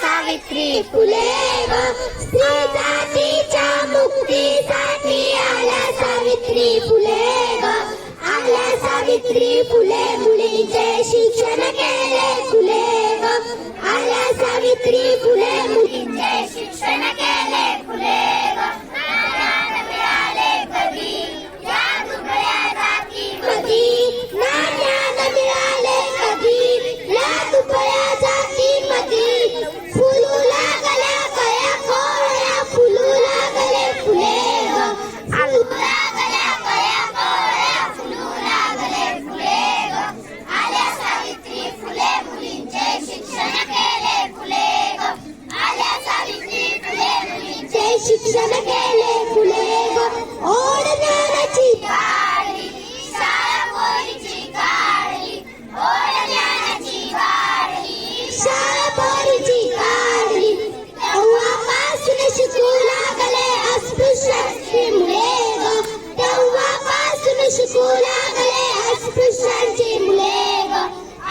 सावित्री फुले ग स्त्री जातीच्या मुक्तीसाठी आल्या सावित्री फुले ग आल्या सावित्री फुले मुलींचे शिक्षण केले. शिक्षण केले फुले ग ओढ ज्ञानाची शाळा पोरीची काढली तेव्हापासून शिकू लागले अस्पृश्यांची मुले ग. तेव्हापासून शिकू लागले अस्पृश्यांची मुले ग.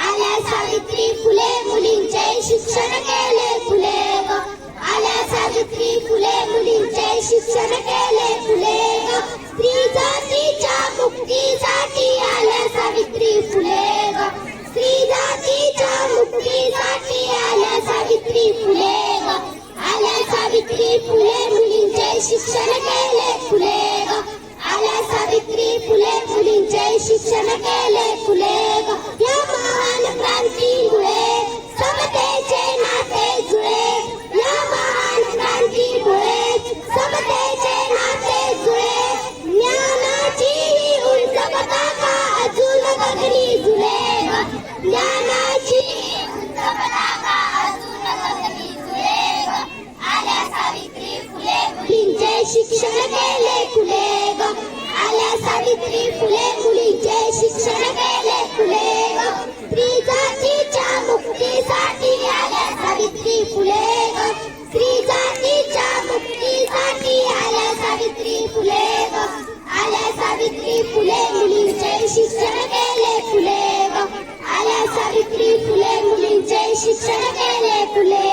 आल्या सावित्री फुले मुलींचे शिक्षण केले फुले सावित्री फुले मुलींचे शिक्षण केले फुले ग. स्त्री जातीच्या मुक्तीसाठी आल्या सावित्री फुले ग. स्त्री जातीच्या मुक्तीसाठी आल्या सावित्री फुले ग. आल्या सावित्री फुले मुलींचे शिक्षण केले फुले ग. आल्या सावित्री फुले मुलींचे शिक्षण केले फुले ग. शिक्षण केले फुले ग? आल्या सावित्री फुले मुलींचे शिक्षण केले फुले ग? स्त्री जातीच्या मुक्तीसाठी आल्या सावित्री फुले ग. स्त्री जातीच्या मुक्तीसाठी आल्या सावित्री फुले ग. आल्या सावित्री फुले मुलींचे शिक्षण फुले मुलींचे शिक्षण केले फुले